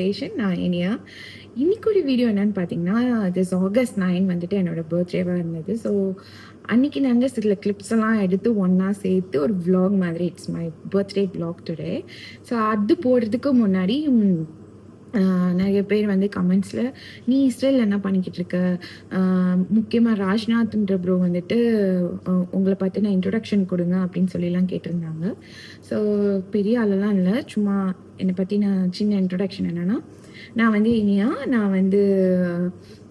Station நான் இனியா. இன்னைக்கு ஒரு வீடியோ என்னன்னு பார்த்தீங்கன்னா திஸ் ஆகஸ்ட் நைன் வந்துட்டு என்னோட பர்த்டேவாக இருந்தது. ஸோ அன்னைக்கு நாங்கள் சில கிளிப்ஸ் எல்லாம் எடுத்து ஒன்றா சேர்த்து ஒரு vlog மாதிரி it's my birthday vlog today so அது போடுறதுக்கு முன்னாடி நிறைய பேர் வந்து கமெண்ட்ஸில் நீ இஸ்ரேல் என்ன பண்ணிக்கிட்டு இருக்க? முக்கியமாக ராஜ்நாத்ன்ற ப்ரோ வந்துட்டு உங்களை பார்த்து நான் இன்ட்ரொடக்ஷன் கொடுங்க அப்படின்னு சொல்லிலாம் கேட்டிருந்தாங்க. ஸோ பெரிய ஆளெல்லாம் இல்லை. சும்மா என்னை பற்றி நான் சின்ன இன்ட்ரொடக்ஷன் என்னென்னா நான் வந்து இனியா நான் வந்து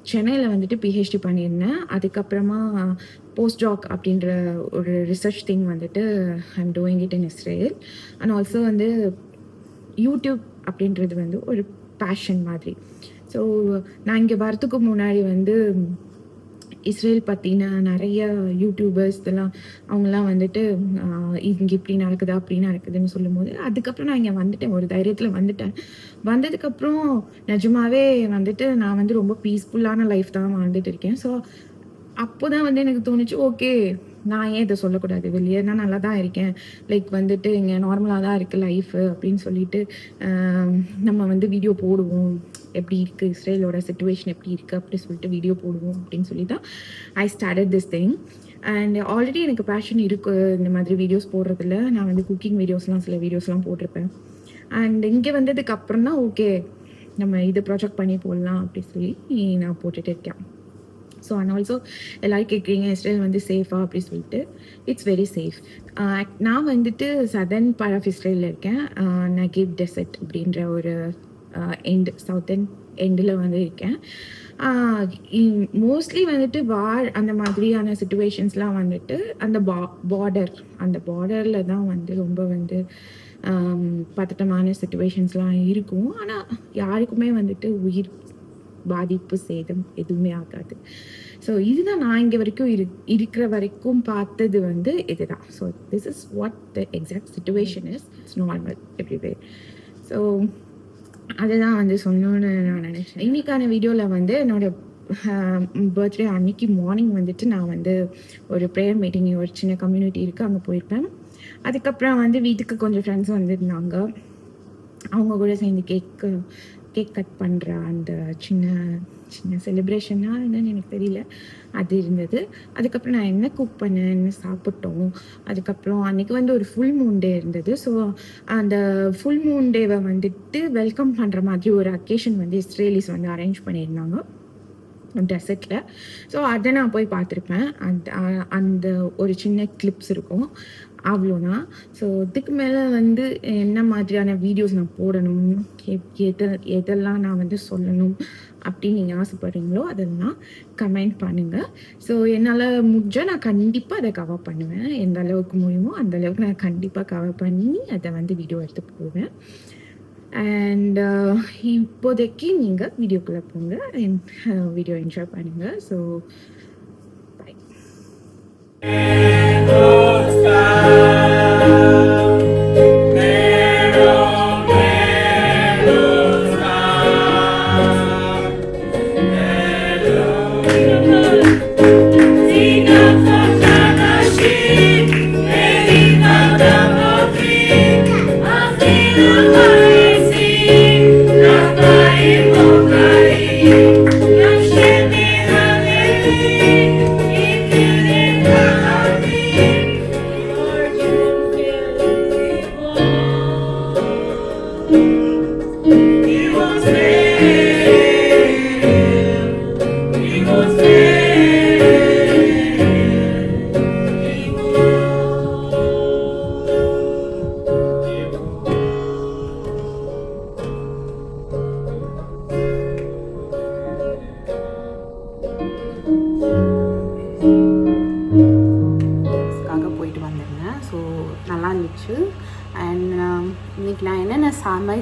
சென்னையில் வந்துட்டு பிஹெச்டி பண்ணியிருந்தேன். அதுக்கப்புறமா போஸ்ட் டாக் அப்படின்ற ஒரு ரிசர்ச் திங் வந்துட்டு I'm doing it in Israel and also வந்து யூடியூப் அப்படின்றது வந்து ஒரு பேஷன் மாதிரி. ஸோ நான் இங்கே வரத்துக்கு முன்னாடி வந்து இஸ்ரேல் பற்றின நிறைய யூடியூபர்ஸ் இதெல்லாம் அவங்கெல்லாம் வந்துட்டு இங்கே இப்படி நடக்குது அப்படி நடக்குதுன்னு சொல்லும்போது அதுக்கப்புறம் நான் இங்கே வந்துட்டேன் ஒரு தைரியத்தில் வந்துட்டேன். வந்ததுக்கப்புறம் நிஜமாவே வந்துட்டு நான் வந்து ரொம்ப பீஸ்ஃபுல்லான லைஃப் தான் வாழ்ந்துட்டு இருக்கேன். ஸோ அப்போ தான் வந்து எனக்கு தோணுச்சு ஓகே நான் ஏன் இதை சொல்லக்கூடாது? வெளியே நான் நல்லா தான் இருக்கேன். லைக் வந்துட்டு இங்கே நார்மலாக தான் இருக்குது லைஃபு அப்படின்னு சொல்லிட்டு நம்ம வந்து வீடியோ போடுவோம். எப்படி இருக்குது இஸ்ரேலோட சுச்சுவேஷன் எப்படி இருக்குது அப்படி சொல்லிட்டு வீடியோ போடுவோம் அப்படின்னு சொல்லி தான் I started this thing and already எனக்கு பேஷன் இருக்குது இந்த மாதிரி வீடியோஸ் போடுறதுல. நான் வந்து குக்கிங் வீடியோஸ்லாம் சில வீடியோஸ்லாம் போட்டிருப்பேன். அண்ட் இங்கே வந்ததுக்கு அப்புறம் தான் ஓகே நம்ம இது ப்ராஜெக்ட் பண்ணி போடலாம் அப்படி சொல்லி நான் போட்டுட்டு இருக்கேன். ஸோ அண்ட் ஆல்சோ எல்லோரும் கேட்குறீங்க இஸ்ரேல் வந்து சேஃபா அப்படி சொல்லிட்டு. இட்ஸ் வெரி சேஃப் நான் வந்துட்டு சதர்ன் பார்ட் ஆஃப் இஸ்ரேலில் இருக்கேன். Uh, நகீப் டெசர்ட் அப்படின்ற ஒரு எண்ட் சவுத்தர்ன் எண்டில் வந்து இருக்கேன். Uh, மோஸ்ட்லி வந்துட்டு வார் அந்த மாதிரியான சுச்சுவேஷன்ஸ்லாம் வந்துட்டு அந்த பா பார்டர் அந்த பார்டரில் தான் வந்து ரொம்ப வந்து um, பதட்டமான சுச்சுவேஷன்ஸ்லாம் இருக்கும். ஆனால் யாருக்குமே வந்துட்டு உயிர் பாதிப்பு சேதம் எதுவுமே ஆகாது. ஸோ இதுதான் நான் இங்கே வரைக்கும் இரு இருக்கிற வரைக்கும் பார்த்தது வந்து இதுதான். So this is what the exact situation is it's normal everywhere so அதுதான் வந்து சொல்லணும்னு நான் நினச்சேன். இன்னைக்கான வீடியோவில் வந்து என்னோட பர்த்டே அன்னைக்கு மார்னிங் வந்துட்டு நான் வந்து ஒரு ப்ரேயர் மீட்டிங் ஒரு சின்ன கம்யூனிட்டி இருக்குது அங்கே போயிருப்பேன். அதுக்கப்புறம் வந்து வீட்டுக்கு கொஞ்சம் ஃப்ரெண்ட்ஸ் வந்திருந்தாங்க. அவங்க கூட சேர்ந்து கேக் கேக் கட் பண்ணுற அந்த சின்ன சின்ன செலிப்ரேஷனாக என்னன்னு எனக்கு தெரியல. அது இருந்தது. அதுக்கப்புறம் நான் என்ன குக் பண்ணேன் என்ன சாப்பிட்டோம். அதுக்கப்புறம் அன்னைக்கு வந்து ஒரு ஃபுல் மூன் டே இருந்தது. ஸோ அந்த ஃபுல் மூன் டேவை வந்துட்டு வெல்கம் பண்ணுற மாதிரி ஒரு அக்கேஷன் வந்து இஸ்ரேலிஸ் வந்து அரேஞ்ச் பண்ணியிருந்தாங்க. டெசர்ட்டில் ஸோ அதை நான் போய் பார்த்துருப்பேன். அந்த அந்த ஒரு சின்ன கிளிப்ஸ் இருக்கும். அவ்வளோதான். ஸோ இதுக்கு மேலே வந்து என்ன மாதிரியான வீடியோஸ் நான் போடணும் எப்- எது எதெல்லாம் நான் வந்து சொல்லணும் அப்படின்னு நீங்கள் ஆசைப்படுறீங்களோ அதெல்லாம் கமெண்ட் பண்ணுங்கள் ஸோ என்னால் முடிஞ்சால் நான் கண்டிப்பாக அதை கவர் பண்ணுவேன். எந்த அளவுக்கு முடியுமோ அந்த அளவுக்கு நான் கண்டிப்பாக கவர் பண்ணி அதை வந்து வீடியோ எடுத்து போடுவேன். அண்ட் இப்போதைக்கு நீங்கள் வீடியோக்குள்ளே போங்க. வீடியோ என்ஜாய் பண்ணுங்கள் ஸோ பை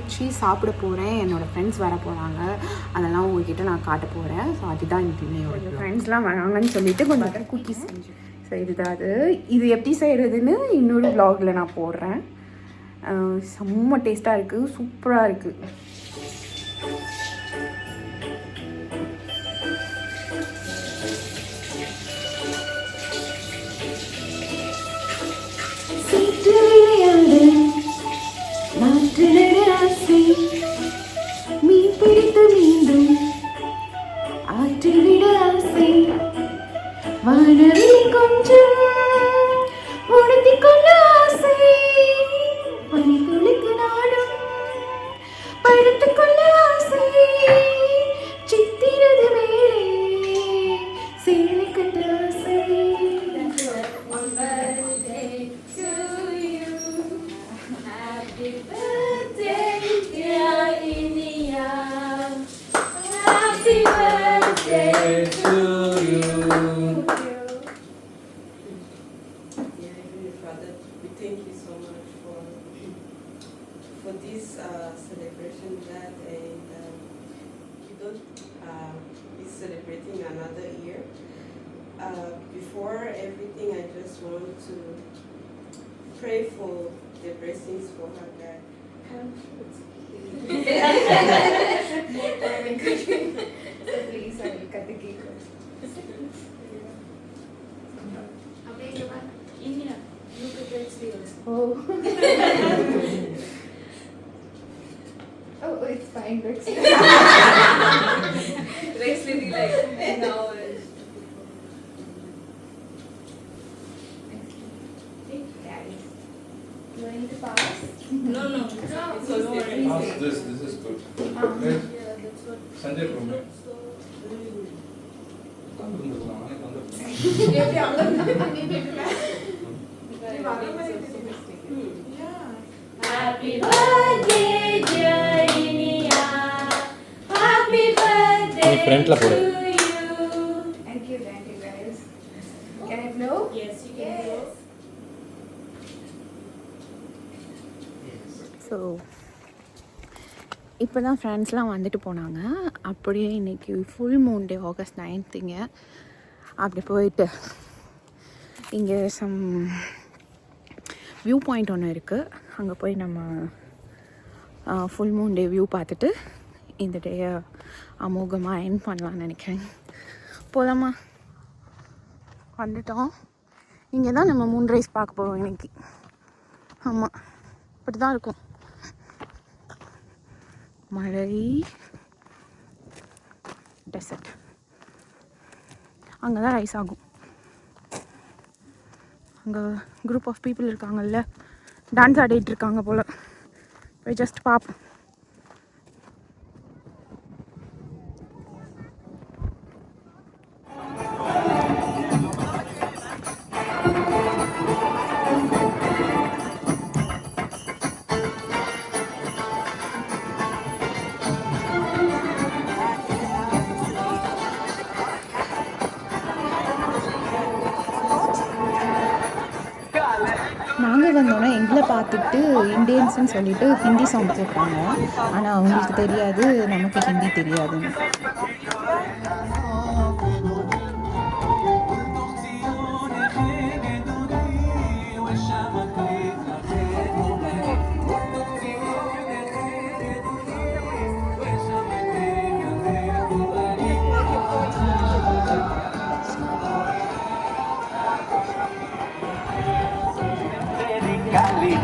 சமைச்சு சாப்பிட போகிறேன் என்னோடய ஃப்ரெண்ட்ஸ் வர போகிறாங்க அதெல்லாம் உங்ககிட்ட நான் காட்ட போகிறேன் ஸோ அதுதான் இன்னைக்கு என்னோட ஃப்ரெண்ட்ஸ்லாம் வராங்கன்னு சொல்லிட்டு கொஞ்சம் குக்கீஸ் செஞ்சு. செய்கிறது அது. இது எப்படி செய்கிறதுன்னு இன்னொரு vlogல நான் போடுறேன். செம்ம டேஸ்ட்டாக இருக்குது சூப்பராக இருக்குது pray for the blessings for her that come Oh. oh, it's fine, Do I need to? No, no. No, this, this is good. Um, yeah, that's what. Sanjay Happy birthday, dear Inia. Happy birthday. to you! Thank you, thank you guys. Can I blow? Yes, you can yes. blow. So இப்போ தான் ஃப்ரெண்ட்ஸ்லாம் வந்துட்டு போனாங்க. அப்படியே இன்னைக்கு full moon day August நைன்த்துங்க அப்படி போயிட்டு இங்கே சம் வியூ பாயிண்ட் ஒன்று இருக்குது அங்கே போய் நம்ம ஃபுல் மூன் டே வியூ பார்த்துட்டு இந்த டேயை அமோகமாக என் பண்ணலாம்னு நினைக்கிறேன். போதாமா வந்துட்டோம். இங்கே தான் நம்ம மூன் ரைஸ் பார்க்க போகிறோம் இன்னைக்கு. ஆமாம் இப்படி தான் இருக்கும். மழை டெசர்ட் அங்கே தான் ரைஸ் ஆகும். அங்கே குரூப் ஆஃப் பீப்புள் இருக்காங்கல்ல டான்ஸ் ஆடிட்டு இருக்காங்க போல். போய் ஜஸ்ட் பார்ப்போம் வந்தோன்னே எங்களை பார்த்துட்டு இந்தியன்ஸ்னு சொல்லிட்டு ஹிந்தி சாங் போட்டாங்க ஆனால் அவங்களுக்கு தெரியாது நமக்கு ஹிந்தி தெரியாதுன்னு.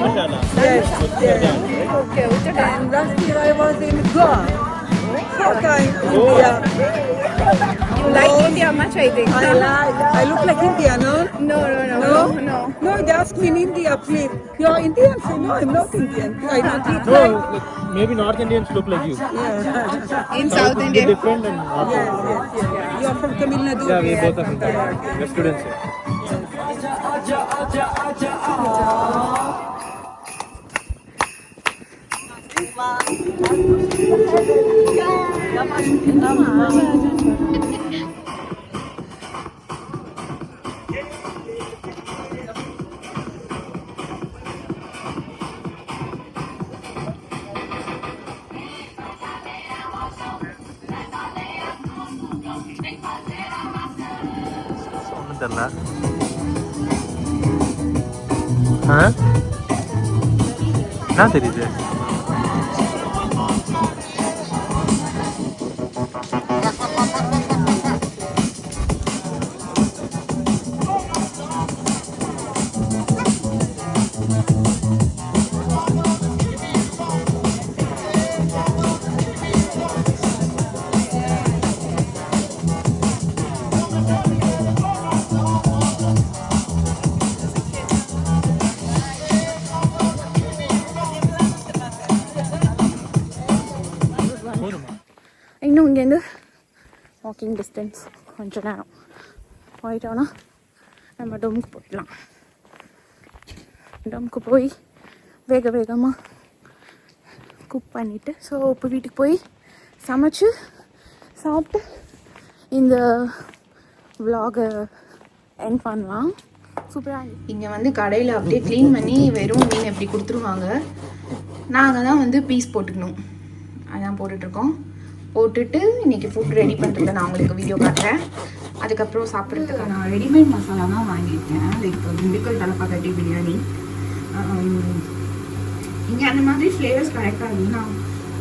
Yes. yes. Okay, And last year I was in Goa. Four times India. You like India much, I think. I like. I look like India, no? No, no, no, No, no, no. No, they ask me in India, please. You're Indian? Say, no, I'm not Indian. I don't look No, like. maybe North Indians look like you. Yeah. In South would be India. different and North yes, yes, yes. You're from Tamil Nadu. Yeah, we both are from Tamil. okay. We're students here. ஒன்றும் தெரியல ஆ என்ன தெரியுது walking distance கொஞ்ச நேரம். போயிட்டோன்னா நம்ம டோமுக்கு போயிடலாம். டோமுக்கு போய் வேக வேகமாக குக் பண்ணிவிட்டு ஸோ இப்போ வீட்டுக்கு போய் சமைச்சு சாப்பிட்டு இந்த vlog-அ என் பண்ணலாம். சூப்பராக இங்கே வந்து கடையில் அப்படியே க்ளீன் பண்ணி வெறும் மீன் எப்படி கொடுத்துருவாங்க நாங்கள் தான் வந்து பீஸ் போட்டுக்கணும். அதான் போட்டுட்ருக்கோம் போட்டுட்டு இன்றைக்கி ஃபுட் ரெடி பண்ணுறத நான் உங்களுக்கு வீடியோ காட்டுறேன். அதுக்கப்புறம் சாப்பிட்றதுக்கு நான் ரெடிமேட் மசாலா தான் வாங்கியிருக்கேன். லைக் திண்டுக்கல் தலப்பாக்கட்டி பிரியாணி. இங்கே அந்த மாதிரி ஃப்ளேவர்ஸ் கிடைக்காது நான்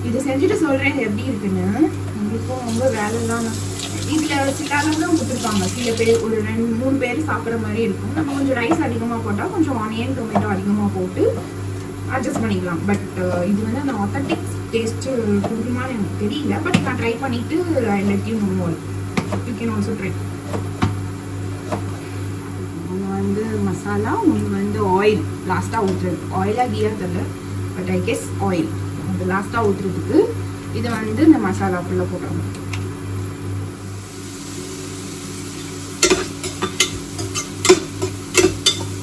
இதை செஞ்சுட்டு சொல்கிறேன் எப்படி இருக்குன்னு. உங்களுக்கும் ரொம்ப வேலைலாம் இதில் சில அளவு தான் கொடுத்துருப்பாங்க. சில பேர் ஒரு ரெண்டு மூணு பேர் சாப்பிட்ற மாதிரி இருக்கும். நம்ம கொஞ்சம் ரைஸ் அதிகமாக போட்டால் கொஞ்சம் ஆனியன் டொமேட்டோ அதிகமாக போட்டு அட்ஜஸ்ட் பண்ணிக்கலாம். பட் uh, இது வந்து அந்த ஆத்தட்டிக் டேஸ்ட்டு கொடுக்குமான்னு எனக்கு தெரியல. பட் நான் ட்ரை பண்ணிவிட்டு I let you know you can also try ஒன்று வந்து மசாலா ஒன்று வந்து ஆயில் லாஸ்ட்டாக ஊற்றுறது ஆயிலாக கீயா தெரியல பட் ஐ கெஸ் ஆயில் அது லாஸ்ட்டாக ஊற்றுறதுக்கு இதை வந்து இந்த மசாலா ஃபுல்லாக போட்டுருங்க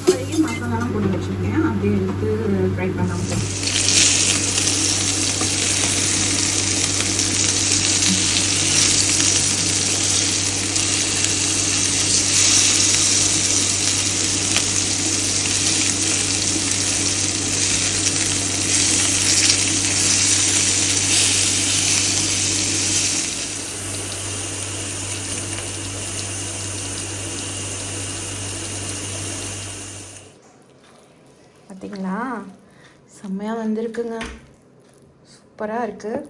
அதையே மசாலாலாம் போட்டு வச்சுருக்கேன் அப்படியே எடுத்து ஃப்ரை பண்ண முடியும் பார்த்தீங்களா செம்மையாக வந்திருக்குங்க. சூப்பராக இருக்குது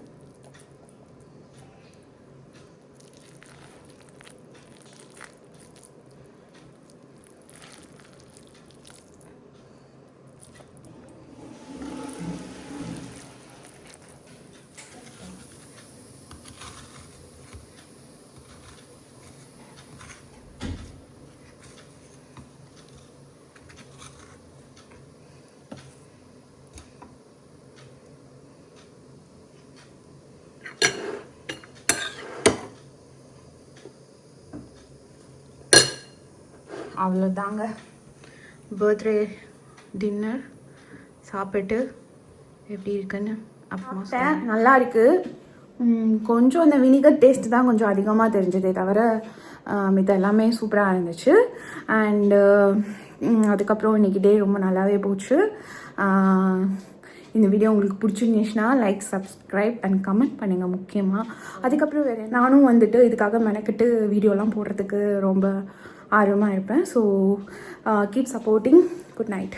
அவ்வளோதாங்க. பர்த்டே டின்னர் சாப்பிட்டு எப்படி இருக்குன்னு அப்புறமா நல்லா இருக்கு. ம், கொஞ்சம் அந்த வினிகர் டேஸ்ட் தான் கொஞ்சம் அதிகமாக தெரிஞ்சதே தவிர மித்த எல்லாமே சூப்பராக இருந்துச்சு. அண்டு அதுக்கப்புறம் இன்னைக்கு டே ரொம்ப நல்லாவே போச்சு. இந்த வீடியோ உங்களுக்கு பிடிச்சிருந்துச்சுன்னா லைக் சப்ஸ்கிரைப் அண்ட் கமெண்ட் பண்ணுங்கள் முக்கியமாக அதுக்கப்புறம் வேறு நானும் வந்துட்டு இதுக்காக மெனக்கிட்டு வீடியோலாம் போடுறதுக்கு ரொம்ப ஆர்வமாக இருப்பேன். So keep supporting good night